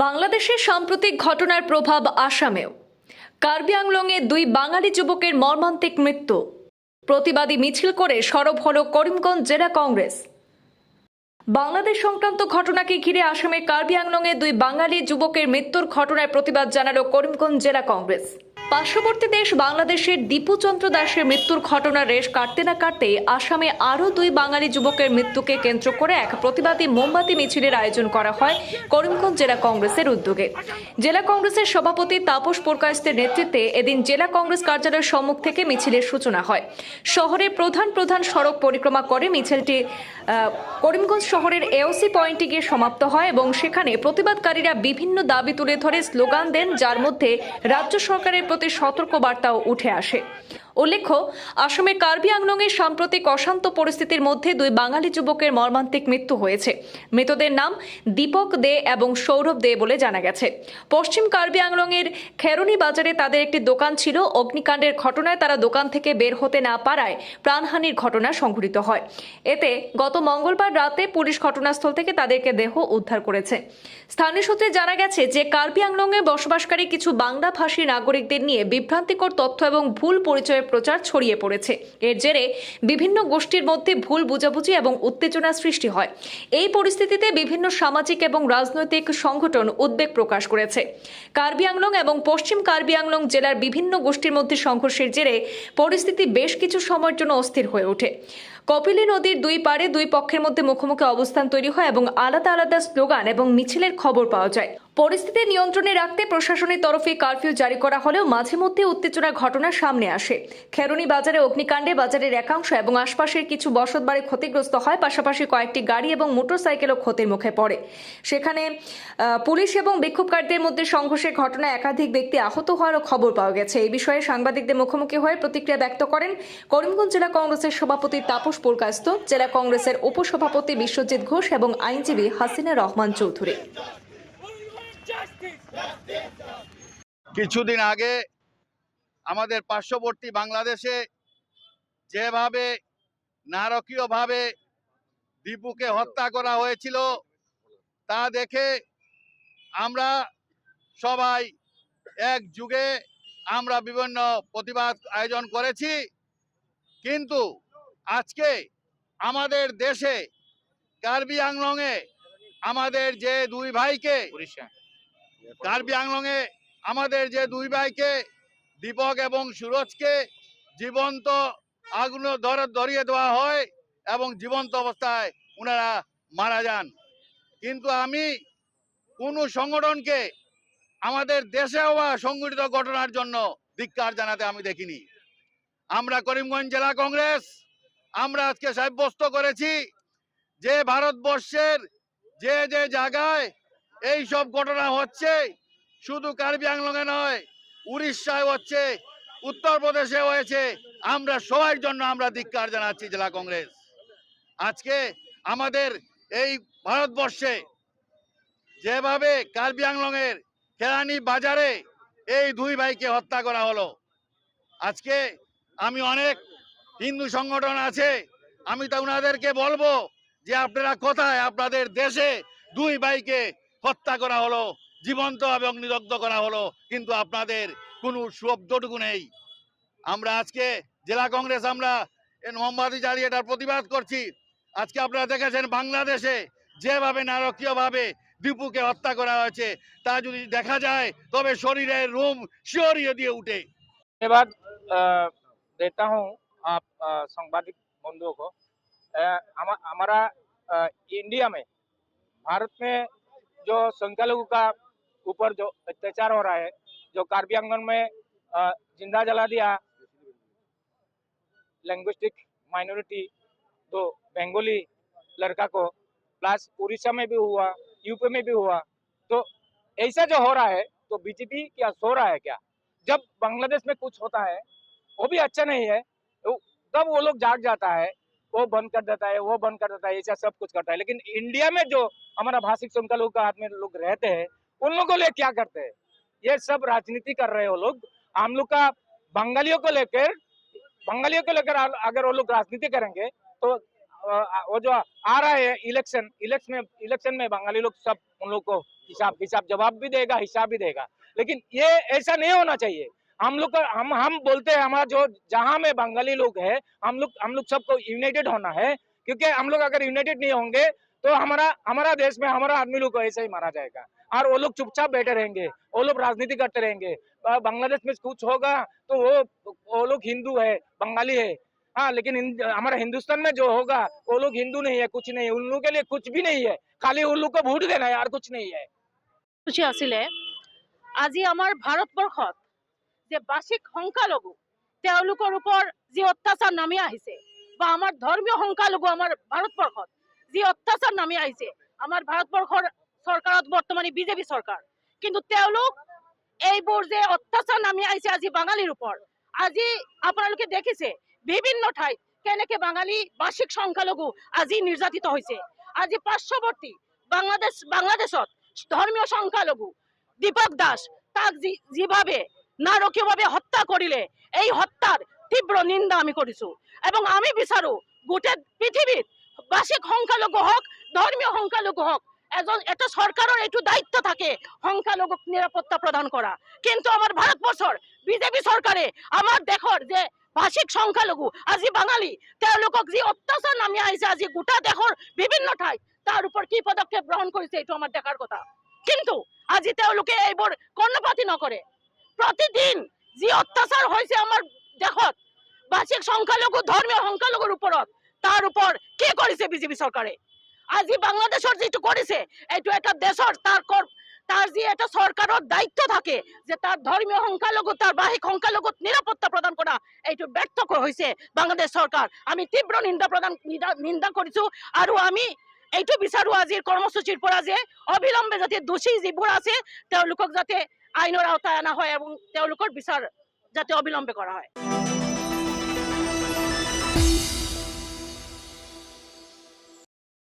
বাংলাদেশের সাম্প্রতিক ঘটনার প্রভাব আসামেও। কার্বি আংলংয়ে দুই বাঙালি যুবকের মর্মান্তিক মৃত্যু। প্রতিবাদী মিছিল করে সরব হল করিমগঞ্জ জেলা কংগ্রেস। বাংলাদেশ সংক্রান্ত ঘটনাকে ঘিরে আসামের কার্বি আংলংয়ে দুই বাঙালি যুবকের মৃত্যুর ঘটনায় প্রতিবাদ জানালো করিমগঞ্জ জেলা কংগ্রেস। পার্শ্ববর্তী দেশ বাংলাদেশের দীপুচন্দ্র দাসের মৃত্যুর ঘটনার রেশ কাটতে না কাটতে আসামে আরও দুই বাঙালি যুবকের মৃত্যুকে কেন্দ্র করে এক প্রতিবাদী মোমবাতি মিছিলের আয়োজন করা হয় করিমগঞ্জ জেলা কংগ্রেসের উদ্যোগে। জেলা কংগ্রেসের সভাপতি তাপস পুরকায়স্তের নেতৃত্বে এদিন জেলা কংগ্রেস কার্যালয়ের সম্মুখ থেকে মিছিলের সূচনা হয়। শহরের প্রধান প্রধান সড়ক পরিক্রমা করে মিছিলটি করিমগঞ্জ শহরের এওসি পয়েন্টে গিয়ে সমাপ্ত হয় এবং সেখানে প্রতিবাদকারীরা বিভিন্ন দাবি তুলে ধরে স্লোগান দেন, যার মধ্যে রাজ্য সরকারের প্রতি সতর্ক বার্তাও উঠে আসে। উল্লেখ্য, আসামের কার্বি আংলংয়ের সাম্প্রতিক অশান্ত পরিস্থিতির মধ্যে দুই বাঙালি যুবকের মর্মান্তিক মৃত্যু হয়েছে। মৃতদের নাম দীপক দে এবং সৌরভ দে বলে জানা গেছে। পশ্চিম কার্বি আংলংয়ের খেরনি বাজারে তাদের একটি দোকান ছিল। অগ্নিকাণ্ডের ঘটনায় তারা দোকান থেকে বের হতে না পারায় প্রাণহানির ঘটনা সংঘটিত হয়। এতে গত মঙ্গলবার রাতে পুলিশ ঘটনাস্থল থেকে তাদেরকে দেহ উদ্ধার করেছে। স্থানীয় সূত্রে জানা গেছে যে, কার্বি আংলংয়ে বসবাসকারী কিছু বাংলা ভাষী নাগরিকদের নিয়ে বিভ্রান্তিকর তথ্য এবং ভুল পরিচয়ের প্রচার ছড়িয়ে পড়েছে। এর জেরে বিভিন্ন গোষ্ঠীর মধ্যে ভুল বুঝাবুঝি এবং উত্তেজনা সৃষ্টি হয়। এই পরিস্থিতিতে বিভিন্ন সামাজিক এবং রাজনৈতিক সংগঠন উদ্বেগ প্রকাশ করেছে। কার্বি আংলং এবং পশ্চিম কার্বি আংলং জেলার বিভিন্ন গোষ্ঠীর মধ্যে সংঘর্ষের জেরে পরিস্থিতি বেশ কিছু সময়ের জন্য অস্থির হয়ে ওঠে। কপিলী নদীর দুই পারে দুই পক্ষের মধ্যে মুখোমুখি অবস্থান তৈরি হয় এবং আলাদা আলাদা স্লোগান এবং মিছিলের খবর পাওয়া যায়। পরিস্থিতি নিয়ন্ত্রণে রাখতে প্রশাসনের তরফে কারফিউ জারি করা হলেও মাঝে মধ্যে উত্তেজনার ঘটনা সামনে আসে। খেরনি বাজারে অগ্নিকাণ্ডে বাজারের একাংশ এবং আশপাশের কিছু বসতবাড়ি ক্ষতিগ্রস্ত হয়, পাশাপাশি কয়েকটি গাড়ি এবং মোটরসাইকেলও ক্ষতির মুখে পড়ে। সেখানে পুলিশ এবং বিক্ষোভকারীদের মধ্যে সংঘর্ষের ঘটনায় একাধিক ব্যক্তি আহত হওয়ারও খবর পাওয়া গেছে। এই বিষয়ে সাংবাদিকদের মুখোমুখি হয়ে প্রতিক্রিয়া ব্যক্ত করেন করিমগঞ্জ জেলা কংগ্রেসের সভাপতি তাপস পুরকাস্ত জেলা কংগ্রেসের উপসভাপতি বিশ্বজিৎ ঘোষ এবং আইনজীবী হাসিনা রহমান চৌধুরী। কিছুদিন আগে আমাদের পার্শ্ববর্তী বাংলাদেশে যেভাবে নারকীয়ভাবে দীপুকে হত্যা করা হয়েছিল, তা দেখে আমরা সবাই এক যুগে আমরা বিভিন্ন প্রতিবাদ আয়োজন করেছি, কিন্তু আজকে আমাদের দেশে কার্বি আংলংয়ে আমাদের যে দুই ভাইকে কার্বি আংলংয়ে আমাদের যে দুই ভাইকে দীপক এবং সুরজকে জীবন্ত আগুন ধরে ধরিয়ে দেওয়া হয় এবং জীবন্ত অবস্থায় ওনারা মারা যান। কিন্তু আমি কোনো সংগঠনকে আমাদের দেশে হওয়া সংগঠিত ঘটনার জন্য ধিক্কার জানাতে আমি দেখিনি। আমরা করিমগঞ্জ জেলা কংগ্রেস আমরা আজকে সাব্যস্ত করেছি যে ভারতবর্ষের যে যে জায়গায় এই সব ঘটনা হচ্ছে, শুধু কার্বি আংলংয়ে নয়, উড়িষ্যায় হচ্ছে, উত্তরপ্রদেশে হয়েছে, আমরা সবার জন্য আমরা ধিক্কার জানাচ্ছি জেলা কংগ্রেস। আজকে আমাদের এই ভারতবর্ষে যেভাবে কার্বি আংলংয়ের কেরানি বাজারে এই দুই ভাইকে হত্যা করা হলো, আজকে আমি অনেক হিন্দু সংগঠন আছে, আমি তা ওনাদেরকে বলব যে আপনারা কোথায়? আপনাদের দেশে দুই ভাইকে হত্যা করা হলো, জীবন্ত এবং নিরগ্ধ করা হলো, কিন্তু আপনাদের কোনো শব্দটুকু নেই। আমরা আজকে জেলা কংগ্রেস, আমরা মোমবাতি জ্বালিয়ে এটার প্রতিবাদ করছি। আজকে আপনারা দেখেছেন বাংলাদেশে যেভাবে নারকীয়ভাবে দীপুকে হত্যা করা হয়েছে, তা যদি দেখা যায়, তবে শরীরের রুম শিওরিয়ে দিয়ে উঠে। এবার দেতা अ, बंधुओं को हमारा इंडिया में भारत में जो संख्यालघु का ऊपर जो अत्याचार हो रहा है जो कार्बी आँगन में ज़िंदा जला दिया लैंग्विस्टिक माइनॉरिटी तो बंगाली लड़का को प्लस उड़ीसा में भी हुआ यूपी में भी हुआ तो ऐसा जो हो रहा है तो बीजेपी क्या सो रहा है क्या? जब बांग्लादेश में कुछ होता है वो भी अच्छा नहीं है तब वो लोग जाग जाता है, वो बंद कर देता है, वो बंद कर देता है ऐसा सब कुछ करता है। लेकिन इंडिया में जो हमारा भाषिक संख्यालघु का आदमी लोग रहते हैं, उन लोगों को लिए क्या करते हैं? ये सब राजनीति कर रहे हैं वो लोग। हम लोग का बंगालियों को लेकर, बंगालियों को लेकर अगर वो लोग राजनीति करेंगे तो वो जो आ रहा है इलेक्शन इलेक्शन में इलेक्शन में बंगाली लोग सब उन लोग को हिसाब हिसाब जवाब भी देगा, हिसाब भी देगा। लेकिन ये ऐसा नहीं होना चाहिए। हम लोग का हम हम बोलते हैं हमारा जो जहां में बंगाली लोग है हम लोग हम लोग सबको यूनाइटेड होना है क्योंकि हम लोग अगर यूनाइटेड नहीं होंगे तो हमारा हमारा देश में हमारा आदमी लोग को ऐसे ही मारा जाएगा और वो लोग चुपचाप बैठे रहेंगे वो लोग राजनीति करते रहेंगे अ, बांग्लादेश में कुछ होगा तो वो वो लोग हिंदू है बंगाली है हाँ लेकिन हिंद- हमारा हिंदुस्तान में जो होगा वो लोग हिंदू नहीं है कुछ नहीं है उन लोगों के लिए कुछ भी नहीं है खाली उन लोग को वोट देना है और कुछ नहीं है খুশি আছিলে আজি আমাৰ ভাৰতবৰ্ষত যে বাচিক সংখ্যালঘু, তেওঁলোকৰ ওপৰ যি অত্যাচাৰ নামি আহিছে, বা আমাৰ ধৰ্মীয় সংখ্যালঘু আমাৰ ভাৰতবৰ্ষত যি অত্যাচাৰ নামি আহিছে, আমাৰ ভাৰতবৰ্ষৰ চৰকাৰত বৰ্তমানে বিজেপি চৰকাৰ, কিন্তু তেওঁলোক এইবোৰ যে অত্যাচাৰ নামি আহিছে আজি বাঙালীৰ ওপৰত আজি আপোনালোকে দেখিছে বিভিন্ন ঠাইত কেনেকে বাঙালী বাচিক সংখ্যালঘু আজি নিৰ্যাতিত হৈছে। আজি পাৰ্শ্বৱৰ্তী বাংলাদেশ, বাংলাদেশত ধৰ্মীয় সংখ্যালঘু দীপক দাস, তাক যিভাৱে নাৰকীয়ভাৱে হত্যা কৰিলে এই হত্যাৰ তীব্ৰ নিন্দা আমি কৰিছো এবং আমি বিচাৰো গোটেই পৃথিৱীত বাচিক সংখ্যালঘু হওক ধৰ্মীয় সংখ্যালঘু হওক, এজন, এটা চৰকাৰৰ এইটো দায়িত্ব থাকে সংখ্যালঘুক নিৰাপত্তা প্ৰদান কৰা কিন্তু আমাৰ ভাৰতবৰ্ষৰ বিজেপি চৰকাৰে আমাৰ দেশৰ যে ভাষিক সংখ্যালঘু, আজি বাঙালী যি অত্যাচাৰ নামি আহিছে, আজি গোটা দেশৰ বিভিন্ন ঠাইত, তাৰ ওপৰত কি পদক্ষেপ গ্ৰহণ কৰিছে, এইটো আমাৰ দেখাৰ কথা। কিন্তু আজি তেওঁলোকে এইবোৰ কৰ্ণপাতি নকৰে। প্ৰতিদিন যি অত্যাচাৰ হৈছে আমাৰ দেশত বাচিক সংখ্যালঘু ধৰ্মীয় সংখ্যালঘুৰ ওপৰত তাৰ ওপৰত কি কৰিছে বিজেপি চৰকাৰে আজি বাংলাদেশৰ যিটো কৰিছে এইটো এটা দেশৰ তাৰ কৰ তাৰ যি এটা চৰকাৰৰ দায়িত্ব থাকে, যে তাৰ ধৰ্মীয় সংখ্যালঘু তাৰ বাহিক সংখ্যালঘুত নিৰাপত্তা প্ৰদান কৰা এইটো ব্যৰ্থ ক- হৈছে বাংলাদেশ চৰকাৰ আমি তীব্ৰ নিন্দা প্ৰদান নিন্দা- কৰিছো আৰু আমি এইটো বিচাৰো আজিৰ কৰ্মসূচীৰ পৰা যে অবিলম্বে যাতে দোষী যিবোৰ আছে, তেওঁলোকক যাতে আইনৰ আওতায় অনা হয় এবং তেওঁলোকৰ বিচাৰ যাতে অবিলম্বে কৰা হয়।